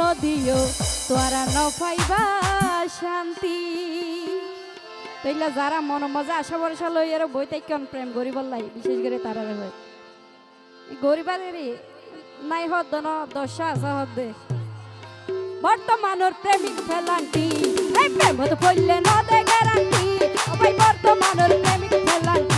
নদীয় দিও তোরা ন শান্তি। তৈলা যারা মন মজা আশা ভরসা লই আর বই তাইকন প্রেম গরিব লাই, বিশেষ করে তারা হয়। নাই হদ ন দশা আছে হদে বর্তমানের প্রেমিক ফেলান্টি প্রেম হতে পড়লে ন দে গ্যারান্টি। ভাই বর্তমানের প্রেমিক ফেলান্টি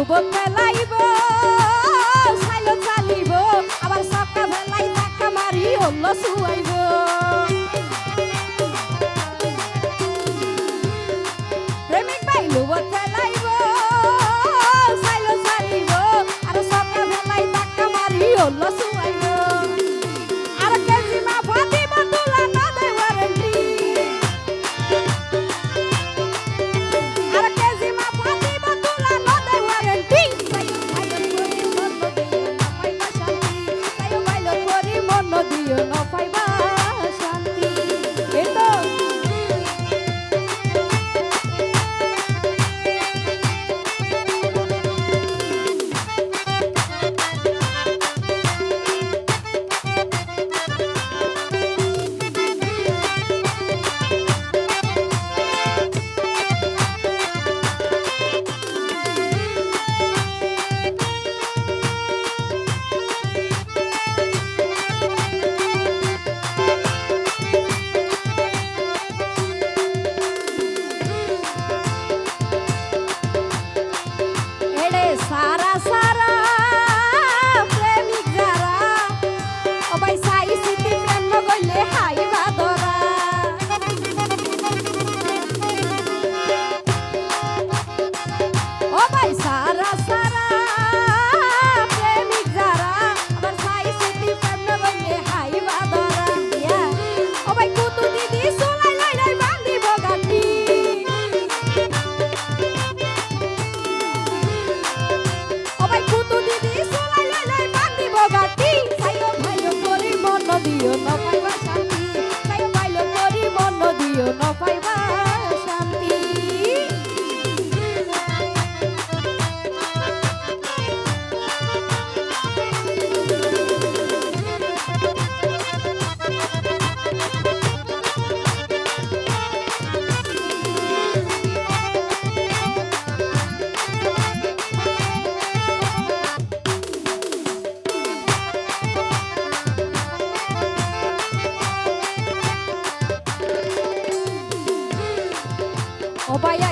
Super Metal.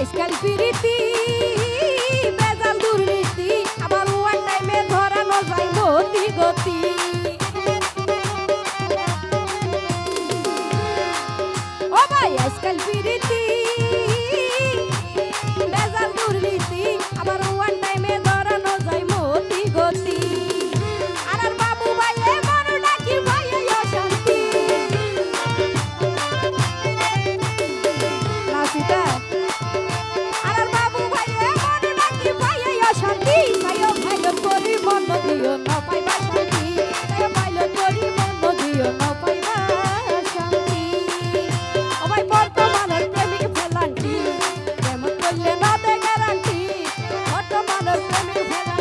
আজকাল প্রীতি বেজাল দুর্নীতি আবার ওয়ান টাইমে ধরানো যায় গতি গতি। ও ভাই আজকাল প্রীতি ভেঙে ফেলা